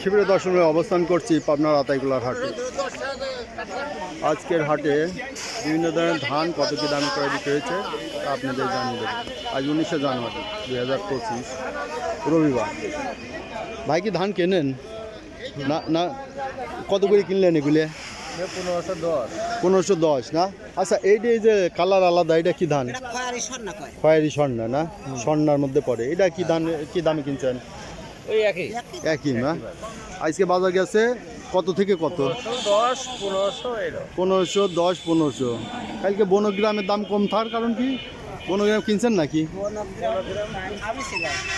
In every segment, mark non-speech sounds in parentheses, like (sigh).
শিবিরে দর্শনে অবস্থান করছি পাবনার আতাইকুলার হাটে। আজকের হাটে বিভিন্ন ধরনের ধান কত কি দামে ক্রয় বিক্রি হয়েছে আপনাদের জানিয়ে দেবো। আজ উনিশে জানুয়ারি দুই হাজার পঁচিশ রবিবার। ভাই কি ধান কেনেন? না না কত করে কিনলেন এগুলি? পনেরোশো দশ পনেরোশো দশ না? আচ্ছা এইটা এই যে কালার আলাদা এটা কি ধান? খয়ারি স্বর্ণা না? স্বর্ণার মধ্যে পড়ে। এটা কি দাম কি দামে কিনছেন? ওই একই। একই না? আজকে বাজার গেছে কত থেকে কত? দশ পনেরোশো পনেরোশো দশ পনেরোশো। কালকে বনগ্রামের দাম কম থাকার কারণ কি? বনগ্রাম কিনছেন নাকি?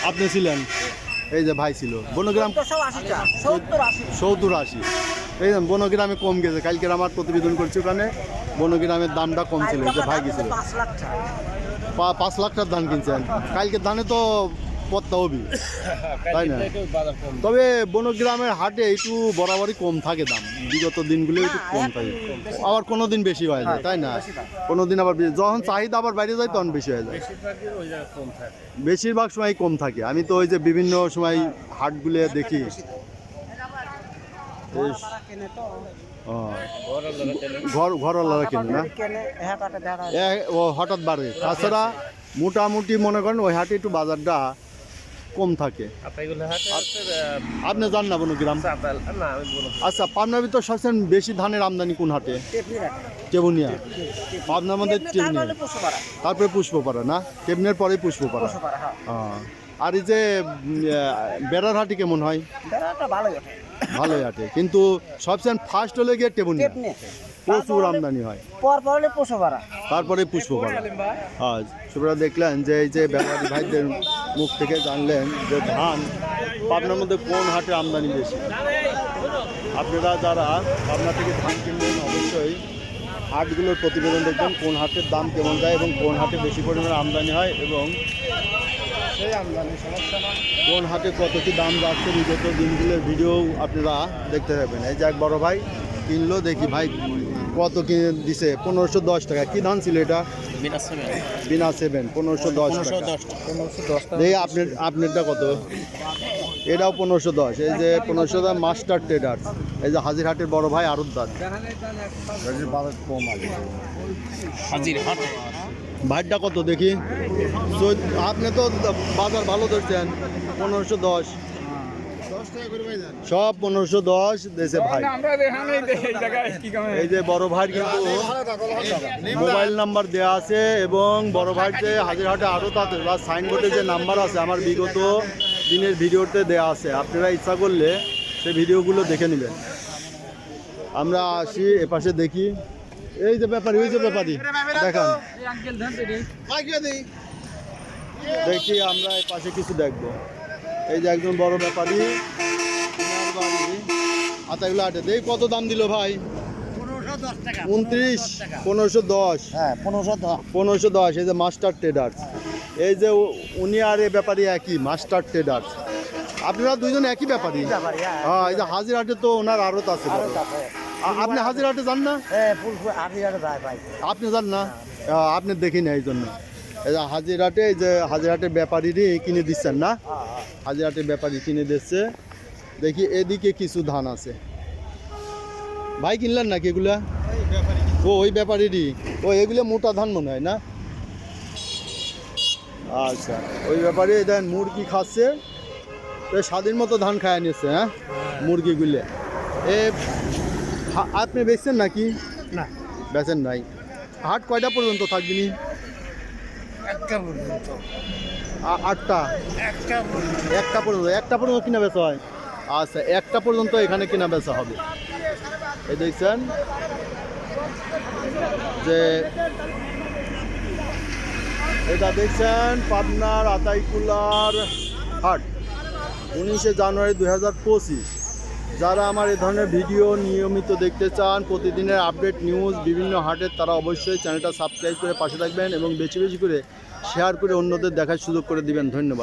আপনি ছিলেন। এই যে ভাই ছিল। বনগ্রাম সত্তর আশি। এই যে বনগ্রামে কম গেছে। কালকে আমার প্রতিবেদন করছি ওখানে বনগ্রামের দামটা কম ছিল। এই যে ভাই গেছিল। পাঁচ লাখ টাকা। পাঁচ লাখ টাকার ধান কিনছেন। কালকে ধানে তো পত্তা হবি (coughs) তাই না? তবে বনগ্রামের হাটে একটু বরাবরই কম থাকে দাম। বিগত দিনগুলো একটু কম থাকে। আবার কোনো দিন বেশি হয়ে যায় তাই না? কোনো দিন আবার বেশি- যখন চাহিদা আবার বাইরে যায় তখন বেশি হয়ে যায়। বেশিরভাগ সময় কম থাকে। আমি তো ওই যে বিভিন্ন সময় হাটগুলো দেখি। ঘর ঘরওয়ালারা কিনে না? কেনে হ্যাঁ দেখা এ- ও হঠাৎ বাড়ে। তাছাড়া মোটামুটি মনে করেন ওই হাটে একটু বাজারটা কম থাকে। হচ্ছে আপনি জান না কোনো চাতাল না আমি বলব আচ্ছা পাবনার ভিতর সবচেয়ে বেশি ধানের আমদানি কোন হাটে? কেবুনিয়া টেবুনিয়া পাবনার মধ্যে টেবনিয়া তারপরে পুষ্পপাড়া না? টেবনের পরে পুষ্পপাড়া। হ্যাঁ। আর এই যে বেড়ার হাটি কেমন হয়? ভালোই ভালোই হাটে কিন্তু সবচেয়ে ফার্স্ট হলে গিয়ে টেপনি প্রচুর আমদানি হয়। তারপরে পুষ্পপাড়া। হ্যাঁ সেটা দেখলেন যে এই যে ব্যাপারী ভাইদের মুখ থেকে জানলেন যে ধান পাবনার মধ্যে কোন হাটে আমদানি বেশি? আপনারা যারা পাবনা থেকে ধান কিনবেন অবশ্যই হাটগুলোর প্রতিবেদন দেখবেন কোন হাটের দাম কেমন যায় এবং কোন হাটে বেশি পরিমাণে আমদানি হয় এবং আমদানি সমস্যা কোন হাটে কত কি দাম যাচ্ছে বিগত দিনগুলোর ভিডিও আপনারা দেখতে পাবেন। এই যে এক বড় ভাই কিনলো দেখি ভাই কত কিনে দিছে? পনেরোশো দশ টাকা। কি ধান ছিল এটা? বিনা সেভেন পনেরোশো দশ দেখি আপনার আপনারটা কত? এটাও পনেরোশো দশ। এই যে পনেরোশো দশ মাস্টার ট্রেডার। এই যে হাজিরহাটের বড় ভাই আরতদার কম ভাইটা কত দেখি? আপনি তো বাজার ভালো ধরছেন পনেরোশো দশ। সব পনেরোশো দশ দেশে ভাই। এই যে বড় ভাই কিন্তু মোবাইল নাম্বার দেওয়া আছে এবং বড় ভাই যে হাজিরহাটে আরও তাতে বা সাইনবোর্ডে যে নাম্বার আছে আমার বিগত দিনের ভিডিওতে দেওয়া আছে। আপনারা ইচ্ছা করলে সে ভিডিওগুলো দেখে নেবেন। আমরা আসি এপাশে দেখি। এই যে ব্যাপারী ওই যে ব্যাপারী। দেখান। দেখি আমরা এই পাশে কিছু দেখব। এই যে একজন বড় ব্যাপারী আতাগুলো আটে। দেই কত দাম দিল ভাই? উনত্রিশ? পনেরোশো দশ? হ্যাঁ পনেরোশো দশ। এই যে মাস্টার ট্রেডার্স। এই যে উনি আর এ ব্যাপারী একই মাস্টার ট্রেডার্স। আপনারা দুইজন একই ব্যাপারী? হ্যাঁ। এই যে হাজিরহাটে তো ওনার আড়ত আছে। আপনি হাজিরহাটে যান না? হ্যাঁ যায় ভাই। আপনি যান না? আপনি দেখি না এই জন্য। এই যে হাজিরহাটে এই যে হাজিরহাটের ব্যাপারীরই কিনে দিচ্ছেন না? হাজিরহাটের ব্যাপারী কিনে দিচ্ছে। দেখি এদিকে কিছু ধান আছে। ভাই কিনলেন নাকি এগুলা? ও ওই ব্যাপারীরই। ও এগুলো মোটা ধান মনে হয় না? আচ্ছা ওই ব্যাপারে দেন মুরগি খাচ্ছে। তো স্বাধীন মতো ধান খায় নিচ্ছে হ্যাঁ? মুরগিগুলো। এ আপনি বেচছেন নাকি? না। বেচেন নাই। হাট কয়টা পর্যন্ত থাকবিনি? একটা পর্যন্ত। আটটা? একটা পর্যন্ত। একটা পর্যন্ত। একটা পর্যন্ত কিনা বেচা হয়? আচ্ছা একটা পর্যন্ত এখানে কিনা বেচা হবে। এই দেখছেন যে এটা দেখছেন পাবনার আতাইকুলার হাট উনিশে জানুয়ারি দুই হাজার পঁচিশ। যারা আমার এ ধরনের ভিডিও নিয়মিত দেখতে চান, প্রতিদিনের আপডেট, নিউজ, বিভিন্ন হাটের, তারা অবশ্যই চ্যানেলটা সাবস্ক্রাইব করে পাশে থাকবেন এবং বেশি বেশি করে শেয়ার করে অন্যদের দেখার সুযোগ করে দিবেন। ধন্যবাদ।